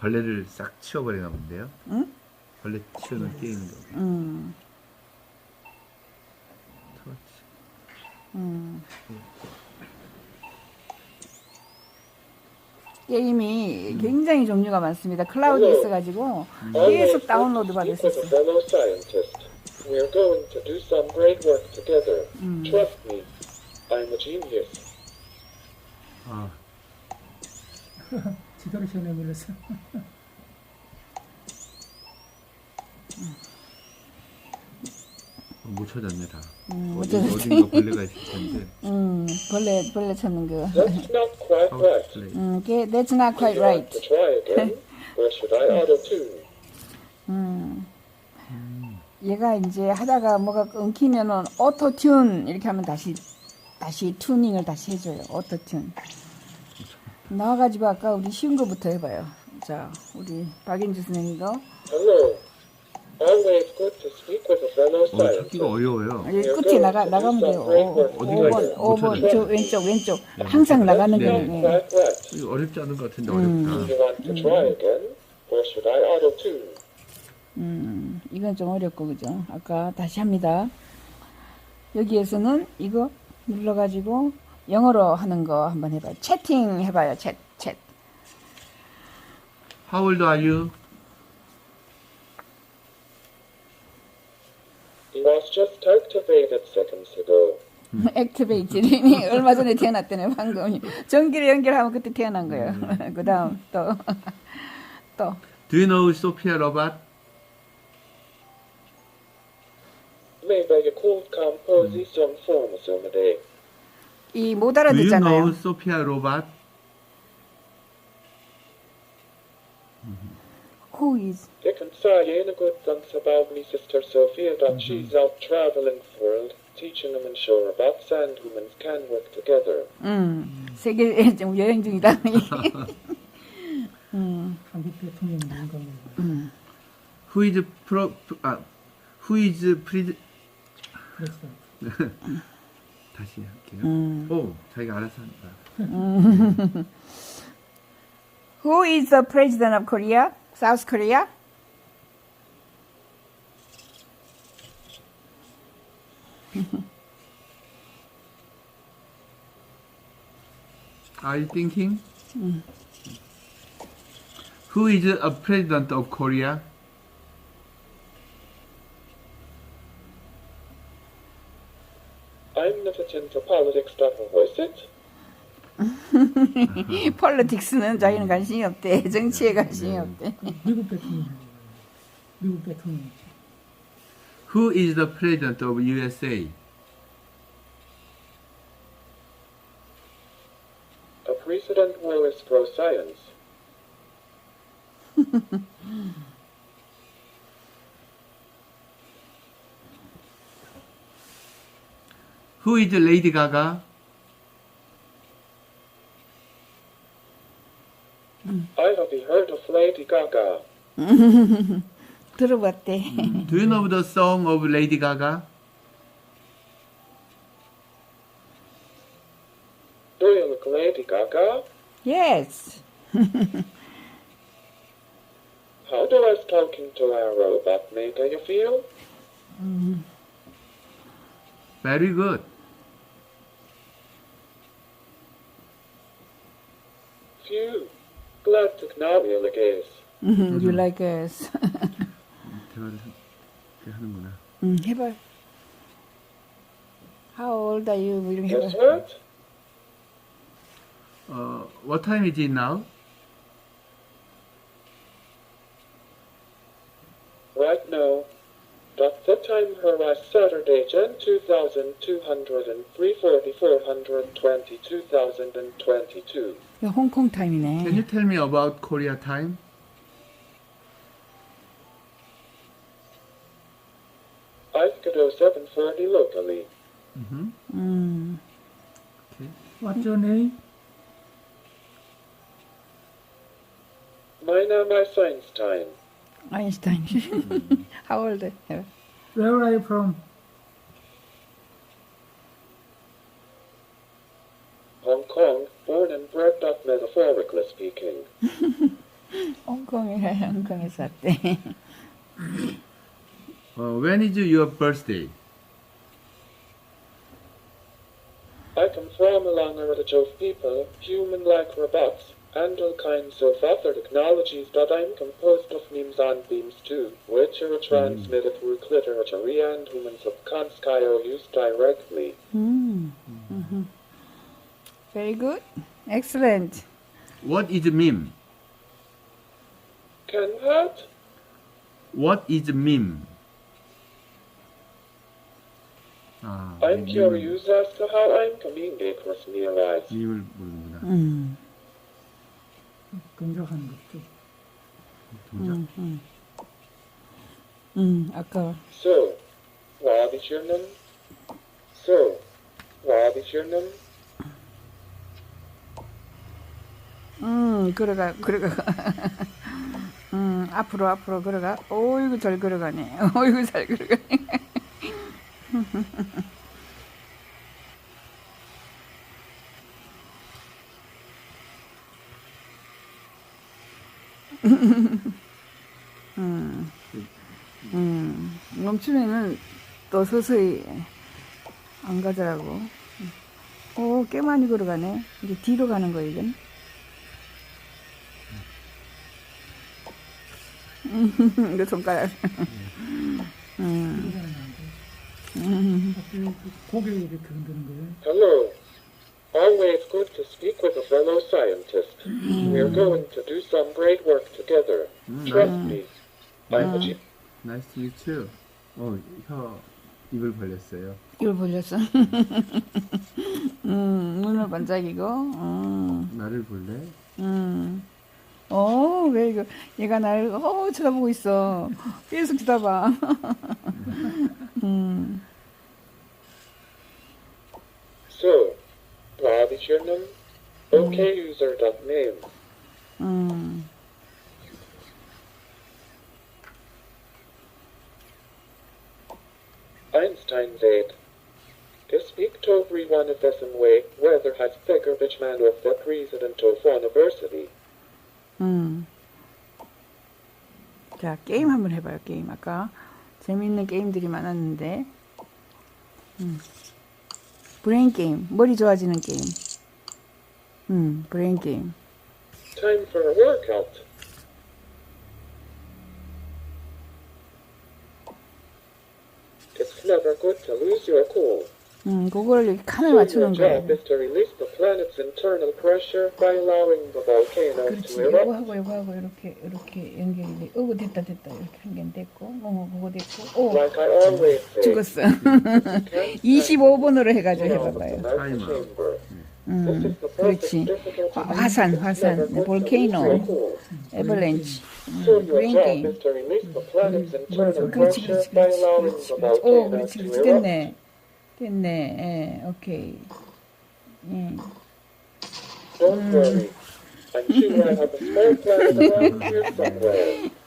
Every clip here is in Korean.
벌레를 싹 치워버리나 본데요. 응? 벌레 치우는 게임도 음, 터치. 음. 게임이 굉장히 종류가 많습니다. 클라우드 에 있어가지고 계속 다운로드 받을 수 있어요. fellow scientist. We're going to do some great work together. Trust me, I'm a genius. 아, 지도를 시원해 밀렸어. 못 찾았네 다. 음, 어디, 어딘가 벌레가 있을 텐데. 음, 벌레 벌레 찾는 거. That's not quite 하우 right. 음, that's not Would quite you like right. to try again? Or should I auto-tune? 음. 얘가 이제 하다가 뭐가 끊기면은 오토 튠 이렇게 하면 다시 다시 튜닝을 다시 해줘요. 오토 튠. 나와가지고 아까 우리 쉬운 거부터 해봐요. 자, 우리 박인주 선생님도 Hello. Always good to speak with a fellow 어, 찾기가. 어려워요. 여기 끝에 나가 나가면 돼요. 오, 어디가 5번, 있어요? 못 5번, 찾아요. 저 왼쪽, 왼쪽. 항상 나가는 네. Quite right. 이거 어렵지 않은 것 같은데 음. 어렵다. auto-tune? 음, 이건 좀 어렵고 그죠? 아까 다시 합니다. 여기에서는 이거 눌러가지고 영어로 하는 거 한번 해봐요. 채팅 해봐요. 챗, 챗. How old are you? He was just activated seconds ago. 액티베이트니 얼마 전에 태어났대네 방금 전기를 연결하면 그때 태어난 거예요. 그 다음 또 또. Do you know Sophia Robert? Maybe you could compose some form someday. 이못 Do you know 알아듣잖아요. Sophia Robert? Who is? They can say any good things about me sister Sophia that she's out traveling the world, teaching them and showing about sand humans can work together. 음, 세계 좀 여행 중이다. 한국 대통령 민감한 Who is pro? 아, who is pre? 프레시던트. 다시 할게요. 음. 오, 자기가 알아서 한다. Who is the president of Korea? South Korea? Are you thinking? Who is a president of Korea? Was it? 폴리틱스는 자기는 관심이 없대. 정치에 관심이 없대. 미국 대통령. 미국 대통령. Who is the president of USA? A president who is pro science. Who is Lady Gaga? 들어봤대. Do you know the song of Lady Gaga? Do you look Lady Gaga? yes. How does talking to a robot make you feel? Very good. Phew. Glad to know you, guess. you like us. 대화를 이렇게 하는구나. 음, 해봐. How old are you? 뭐 이런 거 Guess 해봐. what? Uh, what time is it now? Right now. That's the time here was Saturday, Jan 2203, 4420, 2022. 이거 홍콩 Can 타임이네. you tell me about Korea time? I've got 0740 locally. Mm-hmm. 음, Okay. What's your name? My name is Einstein. 아인슈타인. How old? 해봐. Where are you from? Hong Kong, born and bred up metaphorically speaking. 홍콩에 홍콩에서 왔 Uh, when is your birthday? I come from a long of people, human like robots, and all kinds of other technologies, but I'm composed of memes and beams too, which are mm. transmitted mm. through literature and humans of Kanskaya are used directly. Mm. Mm-hmm. Very good. Excellent. What is a meme? Can that? What is a meme? 아, I'm 밈, curious as to how I'm coming across near eyes. 밈을 모르는구나. 음. 동작하는 거죠. 동작. 음, 음. 음, 아까 So, what is your name? So, what is your name? 음, 걸어가, 걸어가. 음, 앞으로, 앞으로 걸어가. 어이구, 잘 걸어가네. 어이구, 잘 걸어가네. 음, 음, 멈추면은 또 서서히 안 가더라고. 오, 꽤 많이 걸어가네. 이제 뒤로 가는 거, 이건. 이거 손가락. 음, 음, 갑자기 그 고개 이렇게 흔드는 거예요. Hello. Always good to speak with a fellow scientist. We're going to do some great work together. Trust me. A G- Nice to meet you. 어, 혀 입을 벌렸어요. 이걸 벌렸어. 음, 눈을 반짝이고, 음, 나를 볼래? 음. 어, 왜 이거, 얘가 날, 어, 쳐다보고 있어. 계속 쳐다봐. 음, what is your name? Okay, user dot name. 음. Einstein said, To speak to everyone of the same way, whether has figure which man of the president of university. 음. 자, 게임 한번 해봐요, 게임. 아까 재밌는 게임들이 많았는데. 음. 브레인 게임. 머리 좋아지는 게임. 음, 브레인 게임. Time for a workout. It's never good to lose your cool. 음, 그거를 이렇게 칸을 맞추는 거예요. job is to release the planet's internal pressure by allowing the volcano 그렇지. to erupt. 이거 하고 이거 하고 이렇게, 이렇게 연결이 돼. 어구, 됐다, 됐다. 이렇게 한 개는 됐고. 어, 그거 됐고. 오, Like I always say, 죽었어. can't 25번으로 해가지고 해봐봐요. 음, 그렇지. 화- to 화산, 볼케이노. 에벌렌치. So your 브레인 job 게임. is to release the planet's internal 그렇지, 그렇지, 그렇지, 그렇지, 그렇지. 오, 그렇지, 그렇지. 됐네. 됐네. 예, 오케이. 예. Somewhere.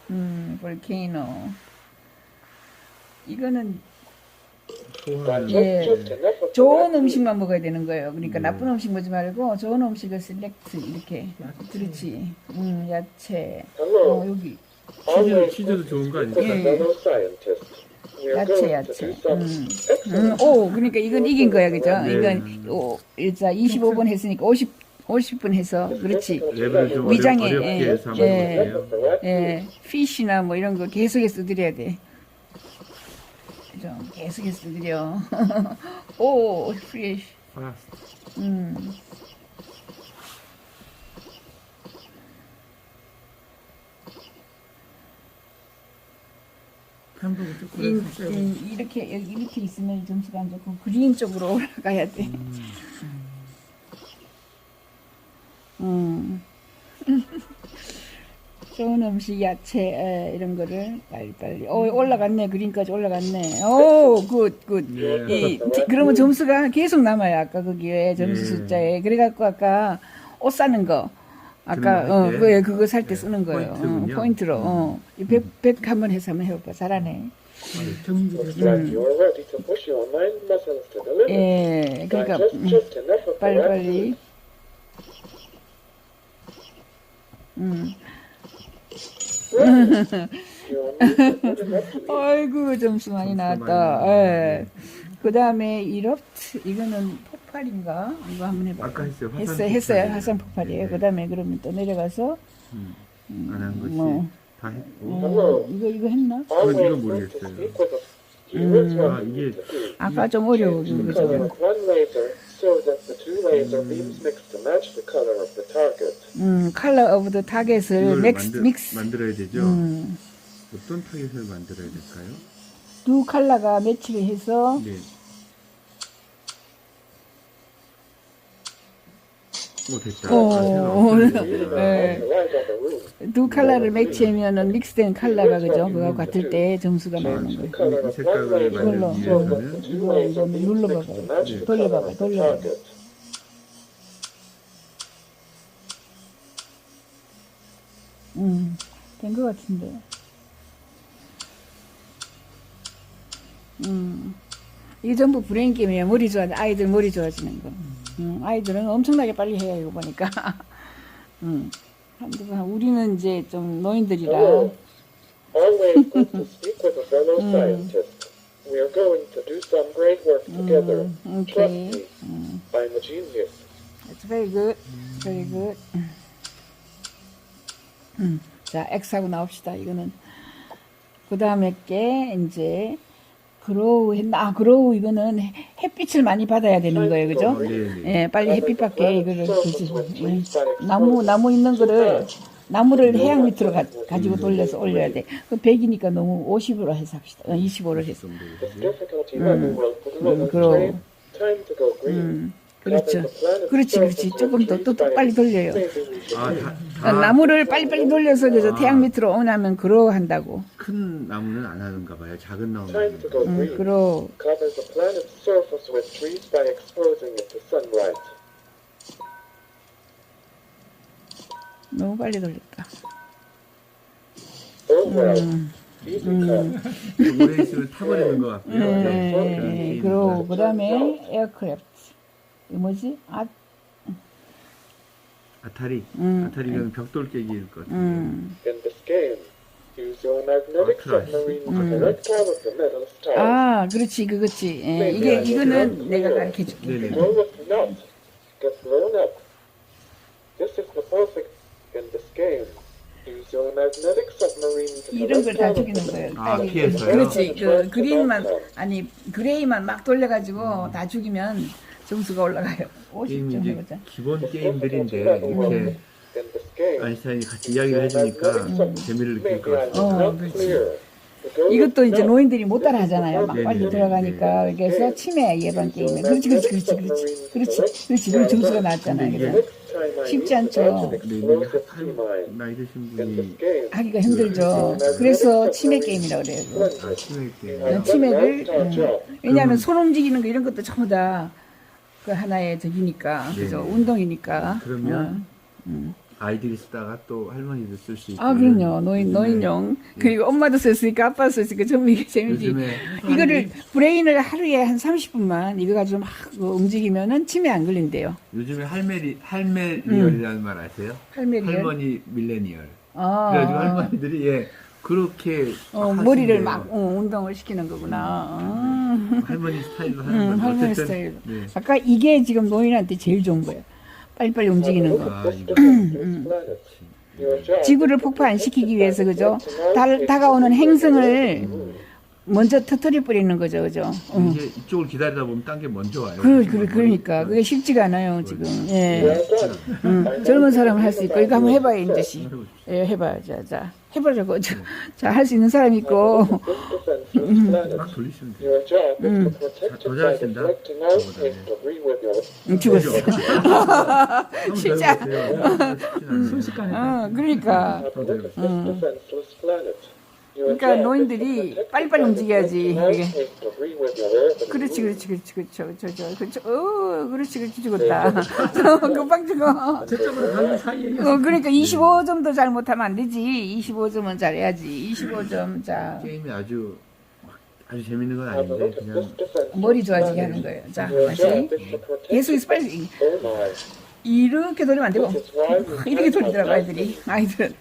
음, 볼케이노. 이거는 예. 좋은 음식만 먹어야 되는 거예요. 그러니까 음. 나쁜 음식 먹지 말고 좋은 음식을 셀렉트 이렇게. 그렇지. 음, 야채. 어. 여기. Always 치즈도 좋은 거 아니에요? We're 야채, 야채. 음. 음, 오, 그러니까 이건 이긴 거야, 그죠? 네. 이건, 오, 일자 25분 했으니까 50, 50분 해서, 그렇지. 위장에, 예, 예. 예, 피쉬나 뭐 이런 거 계속해서 드려야 돼. 좀 계속해서 드려. 오, 프레쉬. Fast. 음. 이, 이렇게 여기 밑에 있으면 점수가 안 좋고 그린 쪽으로 올라가야 돼. 음. 좋은 음식, 야채 에, 이런 거를 빨리빨리. 오 올라갔네 그린까지 올라갔네. 오 굿, 굿. 예. 이, 지- 그러면 점수가 계속 남아요. 아까 거기에 점수 예. 숫자에. 그래갖고 아까 옷 사는 거. 아까 그런 거어할 때? 그거 그거 살때 예, 쓰는 거예요. 어, 포인트군요. 포인트로. 어. 이 백, 백 한번 해서 한번 해볼까. 잘하네. 정리돼서 Looks like you're ready to push your mind muscles to the limit. 예, 그러니까 just, 음, just enough of the 빨리 right 빨리. food. 음, 아이고 점수 많이 나왔다. 예. 그 다음에 이럽트 이거는 폭발인가? 이거 한번 해봐. 아까 했어요. 화산 했어요, 했어요. 폭발이에요. 화산 폭발이에요. 네. 그 다음에 그러면 또 내려가서 안한 것이 뭐. 다 했고. 어, 이거 이거 했나? always 이거 모르겠어요. Here's 아, 이게. 아까 좀 어려워 그죠? Color of one laser so that the two laser beams mix to match the color of the target. 음, 컬러 오브 더 타겟을 이걸 믹스 만들, 믹스. 만들어야 되죠. 음, 어떤 타겟을 만들어야 될까요? 두 컬러가 매치를 해서 네. 오 아, 네. 두 컬러를 매치하면은 믹스된 컬러가 그죠? 그거 같을 때 점수가 나오는 거예요. 이 색깔을 이걸로. 만들기 이거, 눌러봐봐요. the 돌려봐봐, 돌려봐봐. 음, 된 것 같은데. 음, 이게 전부 브레인 게임이에요. 머리 좋아, 아이들 머리 좋아지는 거. 음, 아이들은 엄청나게 빨리 해요, 이거 보니까. 음, 번, 우리는 이제 좀 노인들이라. Hello. Always good to speak with a fellow scientist. We are going to do some great work together. 음, Trust 오케이. me. I'm a genius. It's very good. Very good. 음, 자, X하고 나옵시다. 이거는. 그 다음에 게, 이제, 그로우 했나? 아, 그로우 이거는 해- 햇빛을 많이 받아야 되는 거예요. 그죠? 어, 네, 네. 예, 빨리 햇빛 받게 이거를 그지. 예. 나무, 나무 있는 거를, 나무를 해양 밑으로 가, 가지고 돌려서 올려야 돼. 그 100이니까 너무 50으로 해서 합시다. 어, 25를 해서. Difficulty level will 음, grow. 그럼. Green. 음, 그렇죠. 그렇지, 그렇지. 조금 더, 또, 또 빨리 돌려요. 아, 다, 아, 다 나무를 빨리빨리 돌려서 그저 아. 태양 밑으로 오냐면 그러 한다고. 큰 나무는 안 하는가 봐요. 작은 go 음. 그러. Cover the planet's surface with trees by exposing it to sunlight. 너무 빨리 돌렸다. Oh well. 음. Come. 오래 있으면 타버리는 것 같고요. 네. 네, 그러. 그 다음에 에어크래프트. 이 뭐지? 아, 아타리. 음. 아타리는 벽돌 깨기일 것 같아요. 음. In this game, use your magnetic submarine to collect all of the metal stars. 아, 그렇지, 그거지. 예, 이게, 이거는 내가 가르쳐 줄게. 네네. Go with not. Get blown up. This is the perfect in this game. Use your magnetic submarine to 이런 걸 collect 다 all of 죽이는 the 거예요. 아, 빨리. 피해서요? 그렇지. 그 그린만, 아니, 그레이만 막 돌려가지고 다 죽이면 점수가 올라가요. 게임이 50점 이제 해보자. 기본 게임들인데 이렇게 아인슈타인이 같이 이야기를 해주니까 재미를 느낄 것 같아요. 어, 그렇지. 이것도 이제. 노인들이 못 따라 하잖아요. 막 네네. 빨리 들어가니까. 그래서 치매 예방 게임에. 그렇지, 그렇지, 그렇지, 그렇지. 그렇지, 그렇지. 그 점수가 나왔잖아요. 그죠? 쉽지 않죠. 근데 이게 한. 나이 드신 분이 하기가 힘들죠. 그래서 치매 게임이라고 그래요. 아, 치매 게임. 치매를, 음. 왜냐하면 손 움직이는 거 이런 것도 전부 다 그 하나의 적이니까. 그죠? 네네. 운동이니까. 그러면 어. 아이들이 쓰다가 또 할머니도 쓸 수 있고. 아, 그럼요. 노인, 노인용. 그리고 엄마도 썼으니까 아빠도 썼으니까 전부 이게 재미지. 요즘에 이거를 브레인을 하루에 한 30분만 이거 가지고 막 그거 움직이면은 치매 안 걸린대요. 요즘에 할메리 할메리얼이라는 말 아세요? 할머니를. 할머니 밀레니얼. 아, 그래가지고 할머니들이 예 그렇게 어, 막 머리를. 막 어, 운동을 시키는 거구나. 아. 할머니 스타일로 하는 음, 거죠. 할머니 어쨌든, 스타일. 네. 아까 이게 지금 노인한테 제일 좋은 거예요. 빨리빨리 움직이는 거. 아, 이거 지구를 폭파시키기 위해서 그죠? 달, 다가오는 행성을 먼저 터뜨려 버리는 거죠, 그죠? 응. 이게 이쪽을 기다리다 보면 딴 게 먼저 와요. 그, 그, 그러니까 그게 쉽지가 않아요 지금. 예, 음, 젊은 사람은 할 수 있고 이거 한번 해봐요 인제씨. 예, 해봐요. 자, 자, 해보자고. 자, 자, 할 수 있는 사람 있고. 막 돌리시면 돼요. Your job is to protect 더 it by 잘하신다. deflecting out his debris with your 음, 죽었어. 진짜. 않아요. 순식간에 어, 그러니까. Have 그러니까 노인들이 빨리빨리 움직여야지, earth 그렇지, 그렇지, 그렇지, 그렇죠, 그렇죠. 어, 그렇지, 그렇지, 죽었다. 저, 금방 죽어. 저쪽으로 가는 사이에 어, 그러니까 25점도 잘 못하면 안 되지. 25점은 잘해야지. 25점, 자. 게임이 아주 아주 재밌는 건 아닌데 그냥 머리 좋아지게. 하는 거예요. 자, 다시. 계속해서 빨리. Oh. 이렇게 돌리면 안 되고. 이렇게 돌리더라고, 아이들이. 아이들.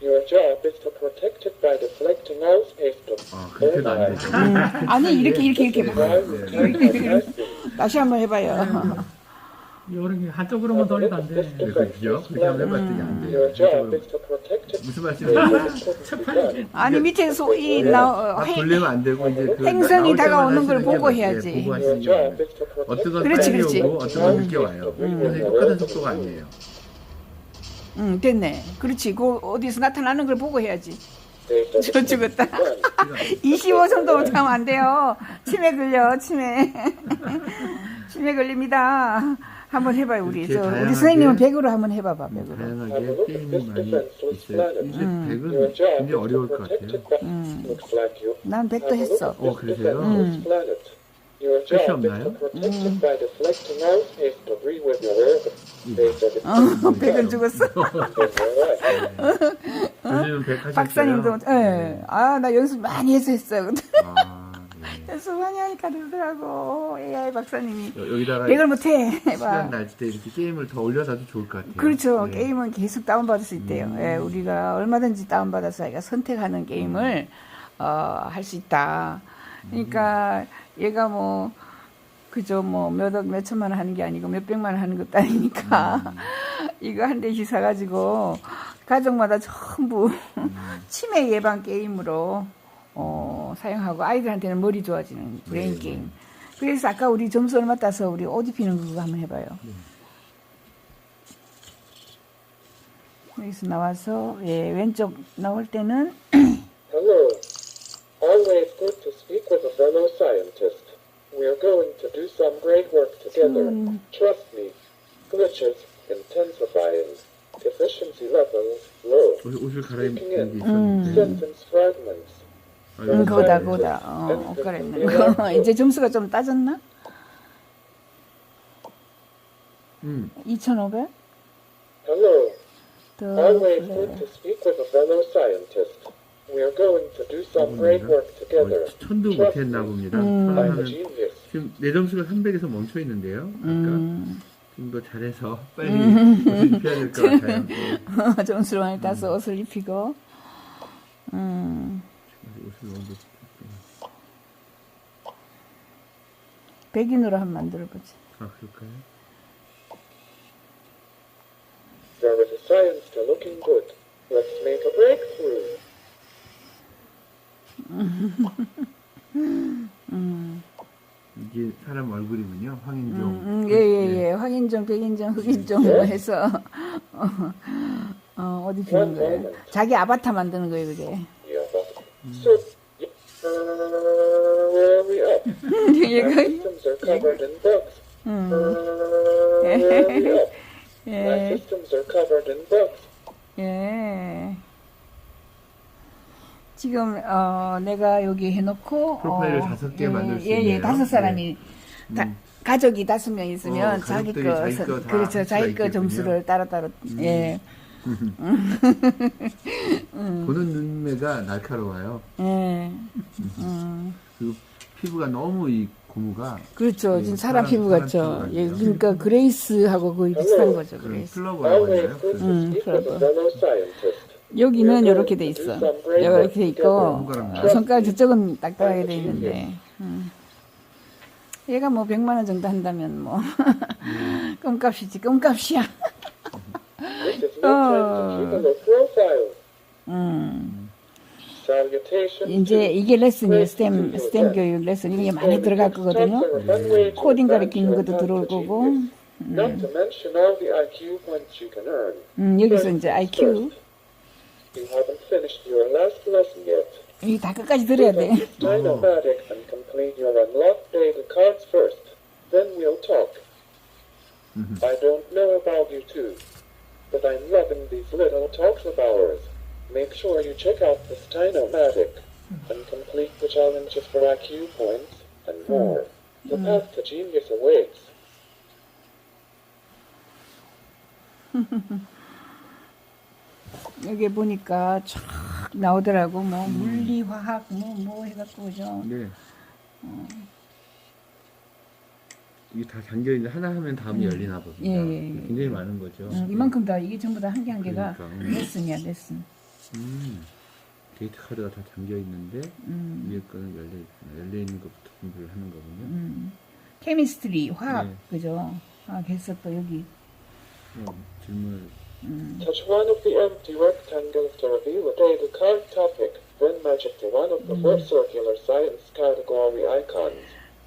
Have a look at this planet. Your job is to protect it by deflecting all space debris. 아, 그렇게도 안 되죠. 음, 아니 이렇게 이렇게 이렇게 out testing. 다시 한번 해봐요. 개 한쪽으로만 돌려도 안 돼. 네, 그죠? 그렇게 한번 해봤더니 안 돼요. Your job 이쪽으로. is to protect it. 무슨 말씀이세요? 아니 밑에 소이 나막 어, 돌리면 안 되고 이제 그 행성이 나올 다가오는 걸 하시는 보고 게 해야지. 맞- 예, 보고 Your 하시는 게 job 맞아요. is to protect 어떤 건 그렇지, 빨리 그렇지. 오고 어떤 건 늦게 와요. 선생님 똑같은 속도가 아니에요. 응 됐네. 그렇지. 그 어디서 나타나는 걸 보고 해야지. 저 죽었다. done. 25선도 못하면 안 돼요. 치매 걸려, 치매. 치매 걸립니다. 한번 해봐요, 우리. 이렇게 저, 우리 다양하게- 선생님은 100으로 한번 해봐봐, 100으로. 다양하게 게임이 많이 있어요. 이제 Your 100은 job 굉장히 어려울 것 같아요. 난 100도 have a look 했어. 어, 그러세요? defenseless job is 없나요? orbit. Based on its 어, 100은 죽었어. 요즘 100 하셨어요? 박사님도, 예. 아, 나 연습 많이 해서 했어요. 근데 아, 네. 연습 많이 하니까 되더라고. AI 박사님이. 여- 여기다가 100을 못해. 시간 날 때 이렇게 게임을 더 올려놔도 좋을 것 같아요. 그렇죠. 네. 게임은 계속 다운받을 수 있대요. 음. 예, 우리가 얼마든지 다운받아서 자기가 선택하는 게임을 어, 할 수 있다. 그러니까 얘가 뭐 그저 뭐 몇억 몇천만 원 하는 게 아니고 몇백만 원 하는 것도 아니니까 음. 이거 한 대씩 사가지고 가족마다 전부 음. 치매 예방 게임으로 어, 사용하고 아이들한테는 머리 좋아지는 브레인 네. 게임. 그래서 아까 우리 점수 얼마 따서 우리 옷 입히는 거 그거 한번 해봐요. 여기서 나와서 예, 왼쪽 나올 때는 Hello. Always good to speak with a fellow scientist. We're going to do some great work together. Trust me. Glitches intensifying. Efficiency levels low. 옷- 옷을 갈아입는 게 음. 있었는데. Sentence fragments. 아이고, 음, 그거다 네. 그거다 어, 옷 갈아입는 거 이제 점수가 좀 따졌나? 음, 2,500? Hello. 더 Always 그래. good to speak with a fellow scientist. We're going to do some great work together. 어, 천도 못했나. 봅니다. 음. 천 I'm a 하면 genius. 지금 내 점수가 300에서 멈춰 있는데요. 아까 음, 좀더 잘해서 빨리 옷을 입혀야 될 것 같아요. 네. 점수를 많이 따서 옷을 입히고 음, 옷을 백인으로 한번 만들어보자 아 그럴까요? There is a science to looking good. Let's make a breakthrough. 이게 사람 얼굴이군요. 황인종. 음, 예, 예, 예. 확인종, 백인종, 흑인종 뭐 해서 어, 어, 어디 피는 거예요? 자기 아바타 만드는 거예요, 그게. Yeah, but so uh, where are we up? My 얘가 systems are covered in bugs. 음, Uh, 예, systems are covered in bugs. 예. 지금 어, 내가 여기 해놓고 프로파일을 어, 다섯 개 예, 만들 수 예, 예, 있네요. 다섯 사람이 다, 음. 가족이 다섯 명 있으면 어, 자기 가족들이 거, 자기 선- 거다 그렇죠 할 자기 거 있겠군요. 점수를 따로따로 예, 보는 눈매가 날카로워요. 예, 음, 그리고 피부가 너무 이 고무가 그렇죠 예, 지금 사람 사람- 피부 사람 같죠 피부 예, 같아요. 그러니까 그레이스하고 거의 비슷한 거죠 그런 그레이스 플러그라고 하나요? Mm, speak with 여기는 이렇게 돼 있어 이렇게 돼 있고 어, 손가락 저쪽은 딱딱하게 돼 있는데 음. 얘가 뭐 100만 원 정도 한다면 뭐 껌값이지 껌값이야 profile. 음. 이제 이게 레슨이에요 스템 스템 교육 레슨 이게 많이 들어갈 거거든요 코딩 가르치는 것도 들어올 거고 earn. 음, 여기서 이제 IQ You haven't finished your last lesson yet. И так какая зря Sign up and complete your unlocked data cards first. Then we'll talk. I don't know about you two, but I'm loving these little talks of ours. Make sure you check out the Steinomatic and complete the challenges for IQ points and more. The path to genius awaits. 여기 보니까 쫙 나오더라고 뭐 물리 화학 뭐 뭐 해갖고 그죠 네. 이게 다 잠겨 있는데 하나 하면 다음이 열리나 봅니다. 예, 예, 예. 굉장히 많은 거죠. 어, 이만큼 다 이게 전부 다 한 개 한 개가 그러니까, 음. 레슨이야 레슨. 음, 데이트 카드가 다 잠겨 있는데 음. 위에 거는 열려 있구나. 열려 있는 것부터 공부를 하는 거군요. 음. 케미스트리 화학 네. 그죠? 화학 했어 또 여기. 어, 질문 Touch one of the empty rectangles to reveal a data card topic, then it to one of the four circular science category icons.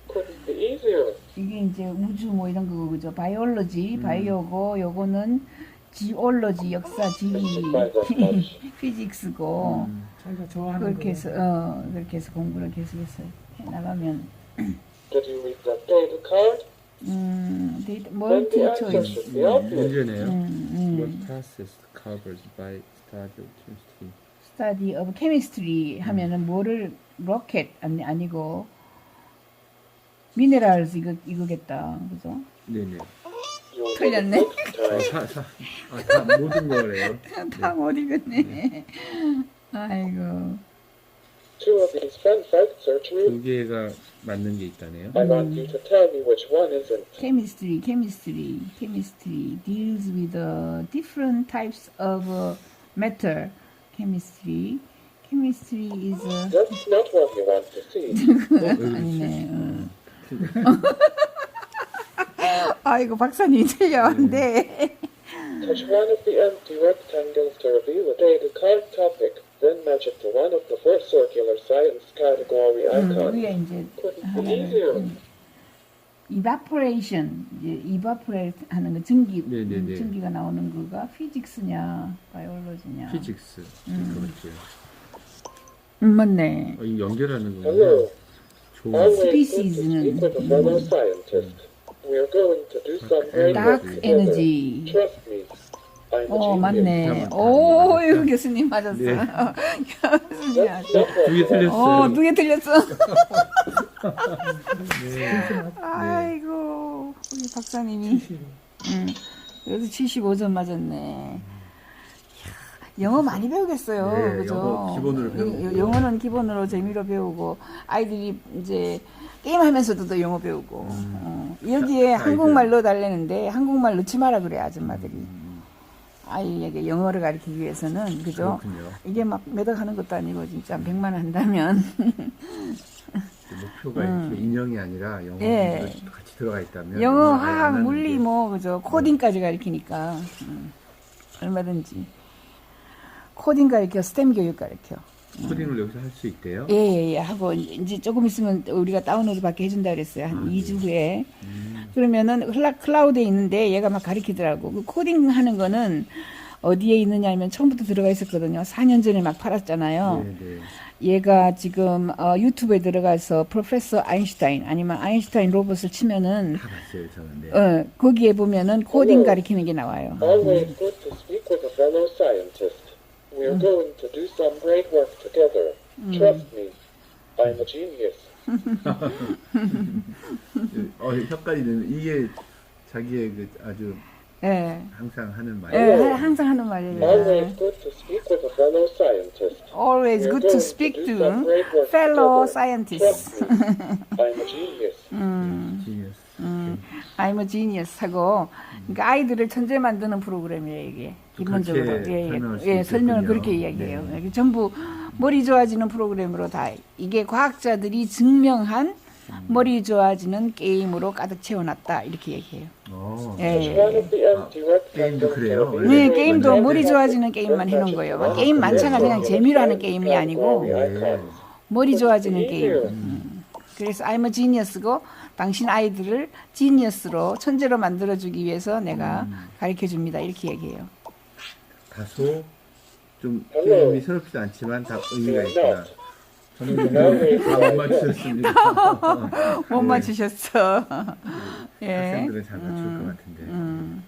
Couldn't be easier. 이게 이제 우주 뭐 이런 거고 그죠? 바이올로지 음. 바이오고 요거는 지올로지 역사 지리. 피직스고 음, 자기가 좋아하는 그렇게 거. 해서 어 그렇게 해서 공부를 계속해서 해 나가면 Did you read that data card? 음 데이터 Then the answer should be obvious. 문제네요. 음, What 음. process covered by study of chemistry? 스타디 오브 케미스트리 하면은 뭐를 로켓 아니 아니고 미네랄스 이거 이거겠다 그죠? 네네. 틀렸네. it next 아, time. 사, 사, 아, 다 모든 거래요. 다 못 읽었네. 아이고. Two of these fun facts are true. 두 개가 맞는 게 있다네요. I want you to tell me which one isn't. chemistry, chemistry, chemistry deals with uh, different types of uh, matter. Chemistry, chemistry is uh, That's not what you want to see. 아니네. 어. 아이고 박사님 틀렸는데. Touch one of the empty rectangles to reveal a data card topic, Then match it to one of the four circular science category 음, icons. 위에 이제 easier. evaporation, 이제 evaporate 하는 거 전기, 네, 네, 네. 전기가 나오는 거가 피직스냐, 바이올로지냐. 피직스. 그렇죠. 음, 맞네. 어, 이 연결하는 Hello. 거군요. 좋은. A fellow scientist. We're going to do some dark energy. Trust me. 어. 맞네. 잠깐만, 오. 이거 교수님 맞았어. 네. 교수님 두개. 틀렸어요. 어, 두 개 틀렸어. 네. 아이고, 우리 박사님이. 응. 그래도 75점 맞았네. 영어 많이 배우겠어요. 네, 그죠? 영어 기본으로 배우고. 이- 영어는 기본으로 재미로 배우고, 아이들이 이제 게임하면서도 또 영어 배우고. 음. 어, 여기에 아이들. 한국말로 달래는데, 한국말 넣지 마라 그래, 아줌마들이. 음, 아이에게 영어를 가르치기 위해서는, 그죠? 그렇군요. 이게 막 매덕 하는 것도 아니고, 진짜 100만 한다면. 목표가 이렇게 인형이 아니라 영어도 음. 예. 같이 들어가 있다면 영어, 화학, 물리 게뭐 그죠 코딩까지 가르치니까 음, 얼마든지 코딩 가르쳐 스템 교육 가르쳐 코딩을 여기서 할 수 있대요. 예 예 예 하고 이제 조금 있으면 우리가 다운로드 받게 해준다 그랬어요 한 아, 2주 후에 음, 그러면은 클라, 클라우드에 있는데 얘가 막 가르치더라고 그 코딩 하는 거는 어디에 있느냐 하면 처음부터 들어가 있었거든요 4년 전에 막 팔았잖아요 네, 네. 얘가 지금 어, 유튜브에 들어가서 프로페서 아인슈타인 아니면 아인슈타인 로봇을 치면은 다 봤어요 저는. 네. 어, 거기에 보면은 코딩 가리키는 게 나와요. Always good to speak with a fellow scientist. We're going to do some great work together. Trust me. I'm a genius. 어, 헷갈리는 이게 자기의 그 아주 예. 항상 하는 말. 예, 하- 항상 하는 말이에요. Always good to speak with a fellow scientist. Always good to speak to fellow scientists. Trust me. I'm a genius. 지니어스. I'm a genius 하고 그러니까 아이들을 천재 만드는 프로그램이에요 이게 기본적으로 그렇게 예, 설명할 수 예, 예, 설명을 있겠군요. 그렇게 이야기해요. 네. 이게 전부 머리 좋아지는 프로그램으로 다 이게 과학자들이 증명한 머리 좋아지는 게임으로 가득 채워놨다 이렇게 얘기해요. 어. 예. Empty 게임도. 그래요? 네, 네, reveal 게임도 머리 좋아지는 게임만 해놓은 거예요. one 게임 많잖아. 그냥 재미로 하는 게임이 아니고 icons. 머리 좋아지는 게임. 음. 그래서 I'm a genius고 당신 아이들을 지니어스로 천재로 만들어주기 위해서 내가 가르쳐 줍니다. 이렇게 얘기해요. 다소 좀. 게임이 새롭지도 않지만 다 의미가 You're 있구나. 저는 다못 맞추셨습니다. 못 맞추셨어. 예. 학생들은 잘 맞출 것 같은데. 음.